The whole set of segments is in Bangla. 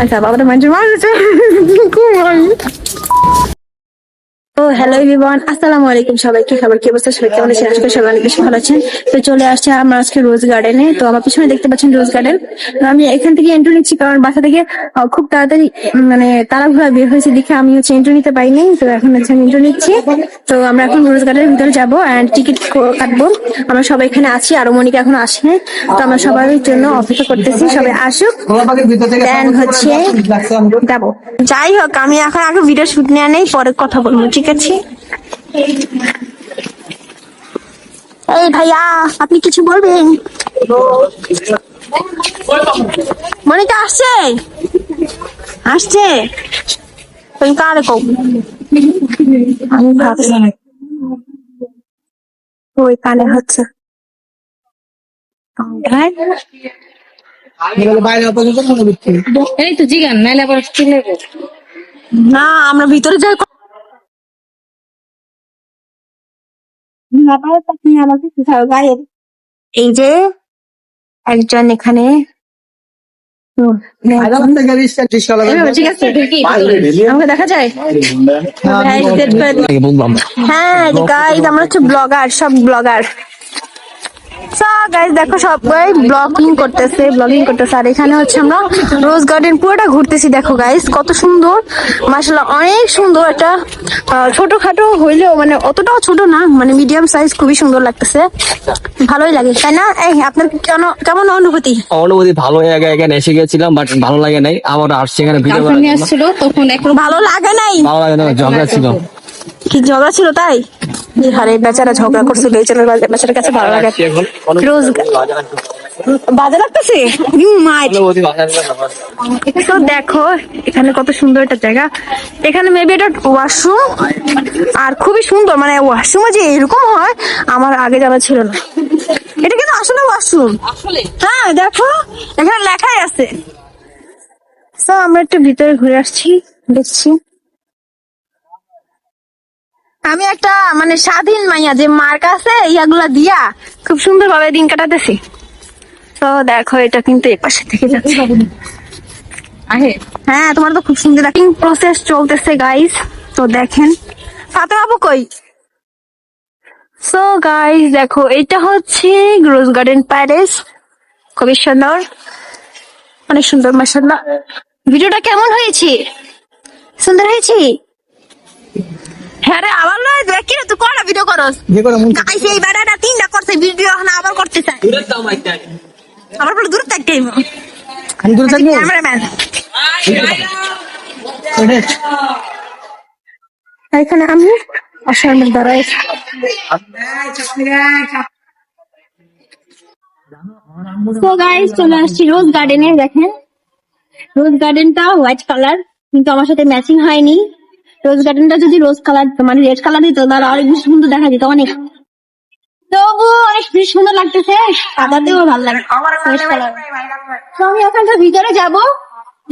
আচ্ছা বাবাটা মানুষের মানুষ হ্যালো আসসালামু আলাইকুম সবাই, কি খবর, কি অবস্থা, সবাই কেমন আছেন? আজকে সবাই অনেক বেশি ভালো আছেন। তো চলে আসছে আমরা আজকে রোজ গার্ডেনে তো আমার পিছনে দেখতে পাচ্ছেন রোজ গার্ডেন আমি এখান থেকে এন্ট্রি নিচ্ছি কারণ বাসা থেকে খুব তাড়াতাড়ি মানে বের হয়েছে দেখে আমি হচ্ছে এন্ট্রি নিতে তো এখন হচ্ছে আমি এন্ট্রি নিচ্ছি। তো আমরা এখন রোজ গার্ডেনের ভিতরে যাব অ্যান্ড টিকিট কাটবো। আমরা সবাই এখানে আছি, আরও মনিকা এখন আসে তো আমরা সবার জন্য অপেক্ষা করতেছি, সবাই আসুক। হচ্ছে যাই হোক, আমি এখন আগে ভিডিও শুট নেওয়া নেই, পরে কথা বলব, ঠিক আছে এই ভাইয়া আপনি কিছু বলবেন? মনিকা আসছে? আসছে? তুমি কারে কম আমি ভাবছি। ওই কানে হচ্ছে। এই তো জিগান নাইলে আবার না আমরা ভিতরে যাই। এই যে একজন এখানে ঠিক আছে আমাকে দেখা যায়? হ্যাঁ গাইড আমরা। হচ্ছে ব্লগার সব ব্লগার গাইজ দেখো সবাই ব্লগিং করতেছে ব্লগিং করতেছে। আর এখানে হচ্ছে আমরা রোজ গার্ডেন পুরোটা ঘুরতেছি। দেখো গাইজ কত সুন্দর। মাসাল্লাহ অনেক সুন্দর একটা আহ, ছোটখাটো হইলেও মানে অতটাও ছোট না মানে মিডিয়াম সাইজ খুবই সুন্দর লাগতেছে। ভালোই লাগে তাই না? এই আপনার কেন কেমন অনুভূতি? অনুভূতি ভালো জায়গায় এখানে এসে গেছিলাম বাট ভালো লাগে নাই। আবার আসছে এখানে ভিডিও তখন ভালো লাগে নাই? ভালো লাগে না ঝগড়া ছিল। কি ঝগড়া ছিল তাই? আরে বেচারা ঝগড়া করছিল এই জন্য বেচারার কাছে ভালো লাগে। রোজ বাজে লাগতেছে ইউ মাইট। তো দেখো এখানে কত সুন্দর একটা জায়গা। এখানে মেবি এটা ওয়াশরুম আর খুবই সুন্দর মানে ওয়াশরুমে যে এরকম হয় আমার আগে জানা ছিল না। এটা কিন্তু আসলে ওয়াশরুম হ্যাঁ দেখো এখানে লেখাই আছে। তো আমরা একটু ভিতরে ঘুরে আসছি দেখছি। আমি একটা মানে স্বাধীন মাইয়া যে মার কাছে ইয়াগুলা দিয়া খুব সুন্দর ভাবে দিন কাটাতেছি। তো দেখো এটা কিন্তু এপাশে থেকে যাচ্ছে। হ্যাঁ তোমার তো খুব সুন্দর অ্যাক্টিং প্রসেস চলতেছে গাইস তো দেখেন। ফাতেমা আপু কই? সো গাইস দেখো এটা হচ্ছে রোজ গার্ডেন প্যারিস খুবই সুন্দর। অনেক সুন্দর মাসাল্লাহ ভিডিওটা কেমন হয়েছে? সুন্দর হয়েছে? হ্যাঁ রে আবার নয় দেখি না তুই কটা ভিডিও করস? গাইস এই বেড়াটা তিনটা করছে ভিডিও এখন আবার করতে চাই আবার বলে দূর থাকতে আমি দূরে থাকব? ক্যামেরাম্যান এখানে আমি অসামের দ্বারাই তো গাইস চলে আসছি রোজ গার্ডেনে দেখেন। রোজ গার্ডেনটা হোয়াইট কালার কিন্তু আমার সাথে ম্যাচিং হয়নি। রোজ গার্ডেনটা যদি রোজ কালার মানে রেড কালার দিত তাহলে অনেক বেশি সুন্দর দেখা যেত অনেক। তবু অনেক বেশি সুন্দর লাগতেছে। সাদাতেও ভালো লাগে। Fresh তো আমি ওখানটার ভিতরে যাব।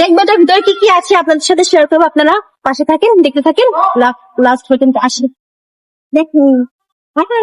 দেখব তার ভিতরে কি কি আছে। আপনাদের সাথে শেয়ার করব। আপনারা পাশে থাকেন দেখতে থাকেন। লাস্ট পর্যন্ত আসেন দেখুন। এখন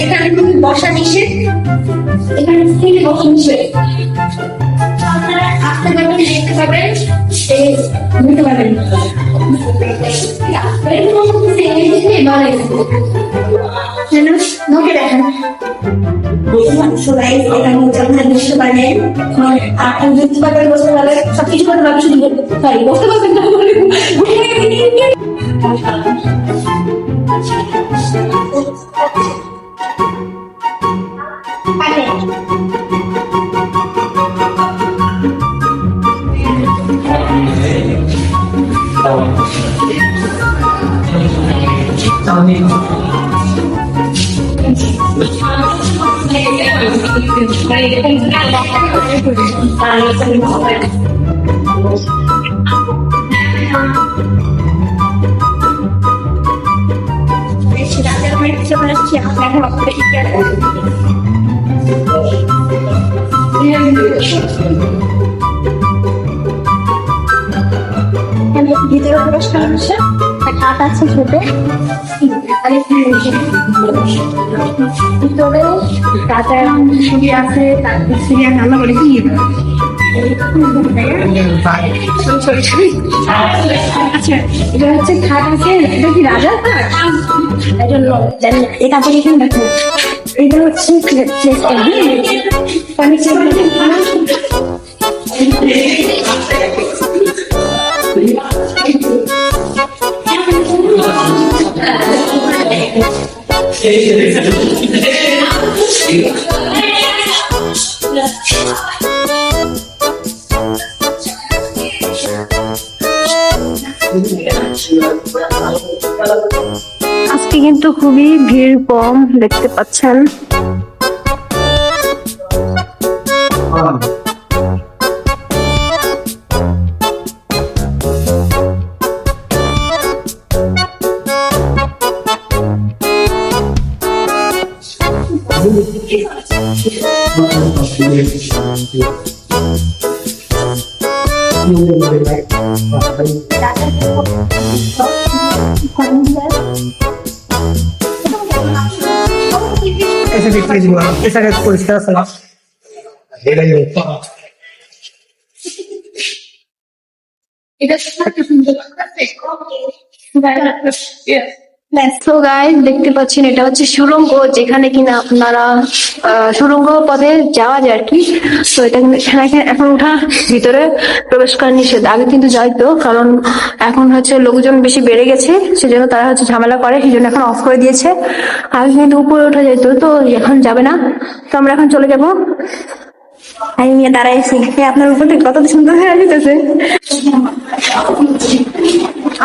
এখানে বসা নিষেধ এখানে স্ত্রী বসা নিষেধ আপনারা আসতে পারবেন দেখতে পাবেন বুঝতে পারবেন নৌকে দেখেন সবাই এটা হচ্ছে আপনার বিশ্ব মানে আপনি যুক্তি পারেন বসতে পারেন সবকিছু করতে পারবেন শুধু সরি বসতে পারবেন না Thank you. পারবেন ভিতরে পুরস্কার হচ্ছে কাঠ আছে ছোট। ভিতরে কাঁচা সিঁড়ি আছে তারপর সিঁড়ি রান্না করে কি? আচ্ছা এটা হচ্ছে খাট আছে, এটা কি রাজার খাট। এটা এখানে দেখো এটা হচ্ছে ফার্নিচার আজকে কিন্তু খুবই ভিড় কম দেখতে পাচ্ছেন। Júlia Maria. Essa depois igual, essa depois está só. Ele é um pato. E deixa eu ver se eu não vou তো গাইস দেখতে পাচ্ছেন, এটা হচ্ছে সুরঙ্গ, যেখানে কিনা আপনারা সুরঙ্গ পথে যাওয়া যায় আর কি। তো এটা এখানে এখানে উঠা, ভিতরে প্রবেশ করা নিষেধ। আগে কিন্তু যাইতো, কারণ এখন হচ্ছে লোকজন বেশি বেড়ে গেছে, সেজন্য তারা হচ্ছে ঝামেলা করে সেই জন্য এখন অফ করে দিয়েছে। আগে কিন্তু উপরে ওঠা যেত, তো এখন যাবে না। তো আমরা এখন চলে যাব। আমি নিয়ে দাঁড়াইছি আপনার উপর থেকে কত সুন্দর হয়ে যেতেছে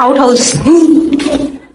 আউট হাউস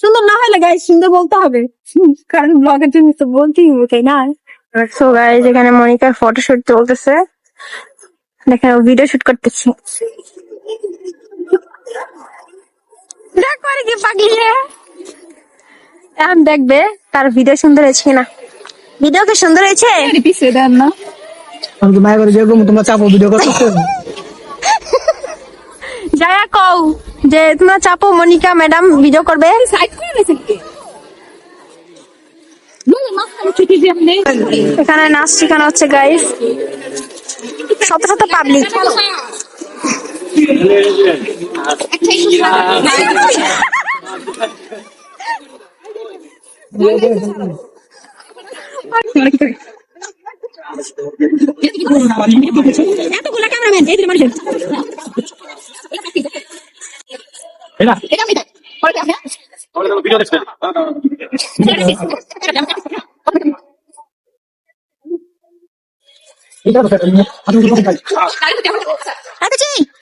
সুন্দর না হলে গাইজ সুন্দর বলতে হবে। কারণ ব্লগের জন্য তো বলতেই হবে তাই না? সো গাইজ এখানে মনিকার ফটোশুট চলতেছে দেখেন ভিডিও শুট করতেছি। দেখ করে কি পাগলিয়ে এখন দেখবে তার ভিডিও সুন্দর হয়েছে কিনা। ভিডিও কি সুন্দর হয়েছে? পিছিয়ে দেন না। আমি তো মায়ের করে যেরকম তোমরা চাপো ভিডিও করছ যায়া কও। যে তোমরা চাপো, মনিকা ম্যাডাম ভিডিও করবে। এখানে নাচ শেখানো হচ্ছে গাইস শত শত পাবলিক এতগুলা ক্যামেরাম্যান এই মানুষের। これからのビデオですね。みんなの。世界に初めての。世界。あ、あれだけやめてください。あ、口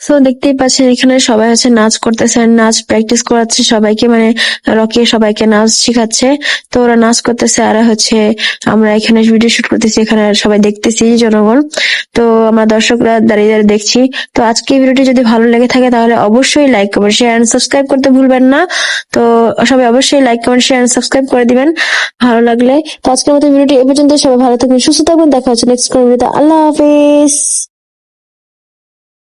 সো দেখতেই পাচ্ছেন, এখানে সবাই হচ্ছে নাচ করতেছে, নাচ প্র্যাকটিস করাচ্ছে সবাইকে মানে রকি সবাইকে নাচ শেখাচ্ছে। তো ওরা নাচ করতেছে, আর হচ্ছে আমরা এখানে ভিডিও শুট করতেছি, এখানে সবাই দেখতেছি জনগণ। তো আমরা দর্শকরা দাঁড়িয়ে দাঁড়িয়ে দেখছি। তো আজকে ভিডিওটি যদি ভালো লেগে থাকে, তাহলে অবশ্যই like comment share and subscribe করতে ভুলবেন না। তো সবাই অবশ্যই like comment share and subscribe করে দিবেন। ভালো লাগলে। তো আজকের মতো ভিডিওটি এ পর্যন্ত সবাই ভালো থাকবেন, সুস্থ থাকবেন। দেখা হচ্ছে নেক্সট ভিডিওতে আল্লাহ হাফিজ।